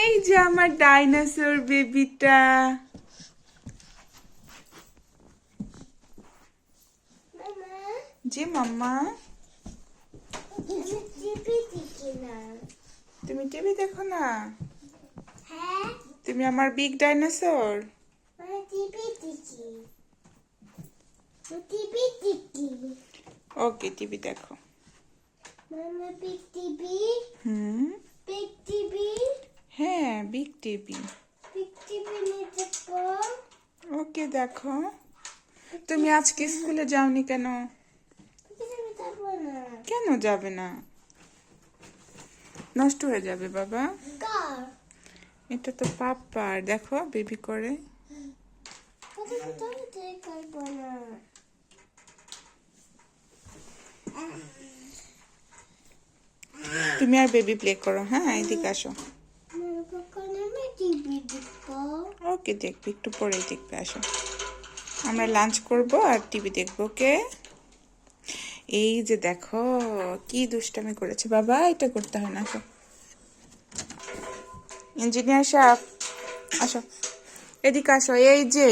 এই যে আমার ডাইনোসর বেবিটা। জি মাম্মা। তুমি টিভি দেখো না? হ্যাঁ। তুমি আমার বিগ ডাইনোসর? ওকে টিভি দেখো। হুম। হ্যাঁ বিগ টিভি ওকে দেখো। তুমি আজকে স্কুলে যাওনি কেন? কেন যাবে না? নষ্ট হয়ে যাবে বাবা। কার এটা তো পাপার। দেখো বেবি করে। তুমি আর বেবি প্লে করো হ্যাঁ? এদিকে আসো মামা কখন আমি টিভি দেখব ওকে দেখবে একটু পরেই দেখবে আসো। আমরা লাঞ্চ করব আর টিভি দেখব ওকে? এই যে দেখো কি দুষ্টামি করেছে। বাবা এটা করতে হয় না ইঞ্জিনিয়ার সাহেব আসো। এদিকে আসো এই যে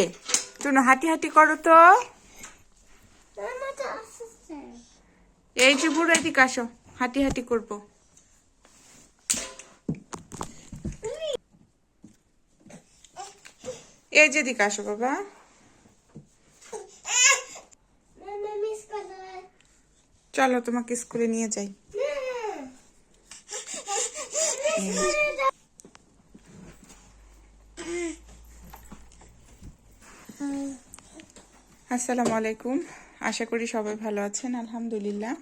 তুমি হাঁটি হাঁটি করো তো। এই যে বুড়ো এদিকে আসো হাঁটি হাঁটি করব। এই যে এদিকে আসো বাবা। চলো তোমাকে স্কুলে নিয়ে যাই। আসসালামু আলাইকুম। আশা করি সবাই ভালো আছেন, আলহামদুলিল্লাহ।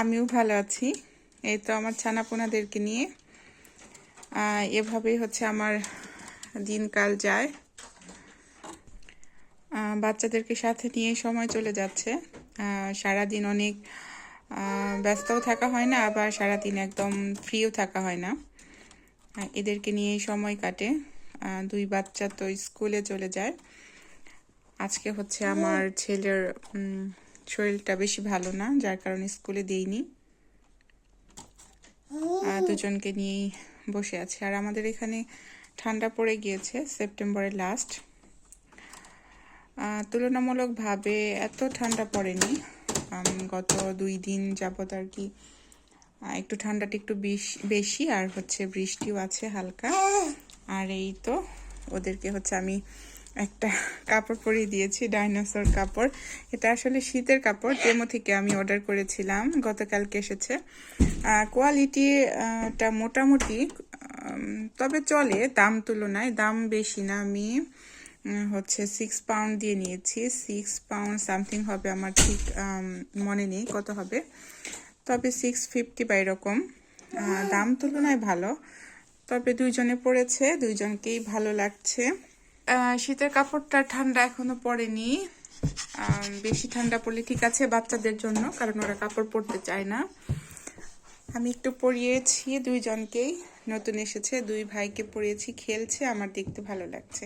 আমিও ভালো আছি। এই তো আমার ছানাপোনাদেরকে নিয়ে এভাবেই হচ্ছে আমার দিনকাল যায়। বাচ্চাদেরকে সাথে নিয়ে সময় চলে যাচ্ছে। সারাদিন অনেক ব্যস্তও থাকা হয় না, আবার সারাদিন একদম ফ্রিও থাকা হয় না। এদেরকে নিয়েই সময় কাটে। দুই বাচ্চা তো স্কুলে চলে যায়। আজকে হচ্ছে আমার ছেলের শরীরটা বেশি ভালো না, যার কারণে স্কুলে দেইনি। দুজনকে নিয়েই বসে আছে। আর আমাদের এখানে ঠান্ডা পড়ে গিয়েছে সেপ্টেম্বরের লাস্ট তুলনামূলকভাবে এত ঠান্ডা পড়েনি। গত দুই দিন যাবত আর কি একটু ঠান্ডাটা একটু বেশ- আর হচ্ছে বৃষ্টিও আছে হালকা। আর এই তো ওদেরকে হচ্ছে আমি একটা কাপড় পরিয়ে দিয়েছি ডাইনোসর কাপড়। এটা আসলে শীতের কাপড় ডেমো থেকে আমি অর্ডার করেছিলাম, গতকালকে এসেছে। কোয়ালিটিটা মোটামুটি তবে চলে দাম তুলনায় দাম বেশি না। আমি হচ্ছে সিক্স পাউন্ড দিয়ে নিয়েছি। সিক্স পাউন্ড সামথিং হবে আমার ঠিক মনে নেই কত হবে। তবে সিক্স ফিফটি বা এরকম। দাম তুলনায় ভালো। তবে দুইজনে পড়েছে, দুইজনকেই ভালো লাগছে। শীতের কাপড়টা ঠান্ডা এখনও পড়েনি। বেশি ঠান্ডা পড়লে ঠিক আছে বাচ্চাদের জন্য, কারণ ওরা কাপড় পরতে চায় না। আমি একটু পরিয়েছি দুইজনকেই। নতুন এসেছে, দুই ভাইকে পরিয়েছি খেলছে, আমার দেখতে ভালো লাগছে।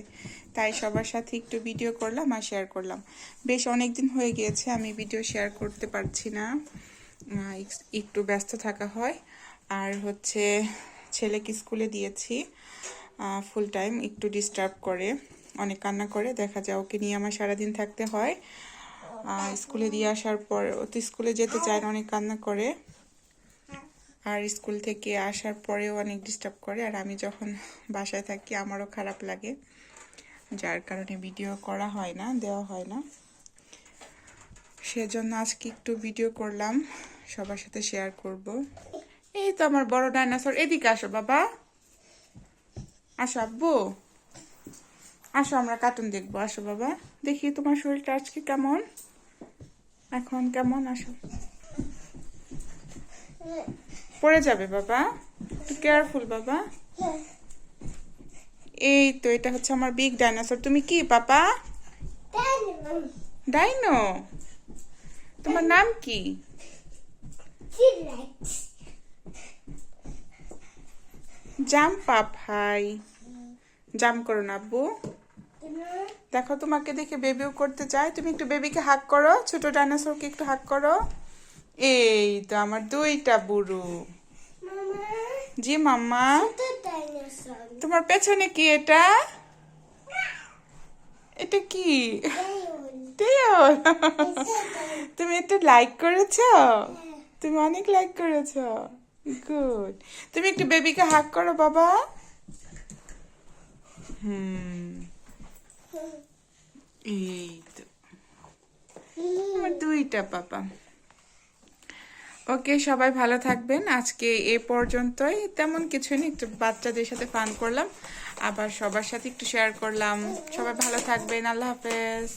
তাই সবার সাথে একটু ভিডিও করলাম আর শেয়ার করলাম। বেশ অনেক দিন হয়ে গিয়েছে, আমি ভিডিও শেয়ার করতে পারছি না। একটু ব্যস্ত থাকা হয়। আর হচ্ছে, ছেলেকে স্কুলে দিয়েছি ফুল টাইম একটু ডিস্টার্ব করে, অনেক কান্না করে, দেখা যায় ওকে নিয়ে আমার সারাদিন থাকতে হয়। স্কুলে দিয়ে আসার পর তো স্কুলে যেতে চায় না, অনেক কান্না করে। আর স্কুল থেকে আসার পরেও অনেক ডিস্টার্ব করে। আর আমি যখন বাসায় থাকি, আমারও খারাপ লাগে। যার কারণে ভিডিও করা হয় না, দেওয়া হয় না। সেজন্য আজকে একটু ভিডিও করলাম। সবার সাথে শেয়ার করব। এই তো আমার বড় ডাইনোসর এদিকে আসো বাবা। আসো আব্বু। আসো, আমরা কার্টুন দেখব। আসো বাবা। দেখি তোমার শরীরটা আজকে কেমন? এখন কেমন? আসো। পড়ে যাবে বাবা। একটু কেয়ারফুল বাবা। এই তো এটা হচ্ছে আমার বিগ ডাইনোসর তুমি কি পাপা ডাইনো তোমার নাম কি? জাম্প আপ হাই জাম্প করো না আব্বু। দেখো তোমাকে দেখে বেবিও করতে চায়। তুমি একটু বেবিকে হাক করো। ছোট ডাইনোসরকে একটু হাক করো। এই তো আমার দুইটা বুড়ো। জি মাম্মা। তোমার পেছনে কি এটা? এটা কি? তুমি এটা লাইক করেছ? তুমি অনেক লাইক করেছ। গুড তুমি একটু বেবিকে হাক করো বাবা। হুম। এই তো। আমার দুইটা পাপা। ওকে, সবাই ভালো থাকবেন। আজকে এ পর্যন্তই। তেমন কিছু নেই, একটু বাচ্চাদের সাথে ফান করলাম। আবার সবার সাথে একটু শেয়ার করলাম। সবাই ভালো থাকবেন, আল্লাহ হাফেজ।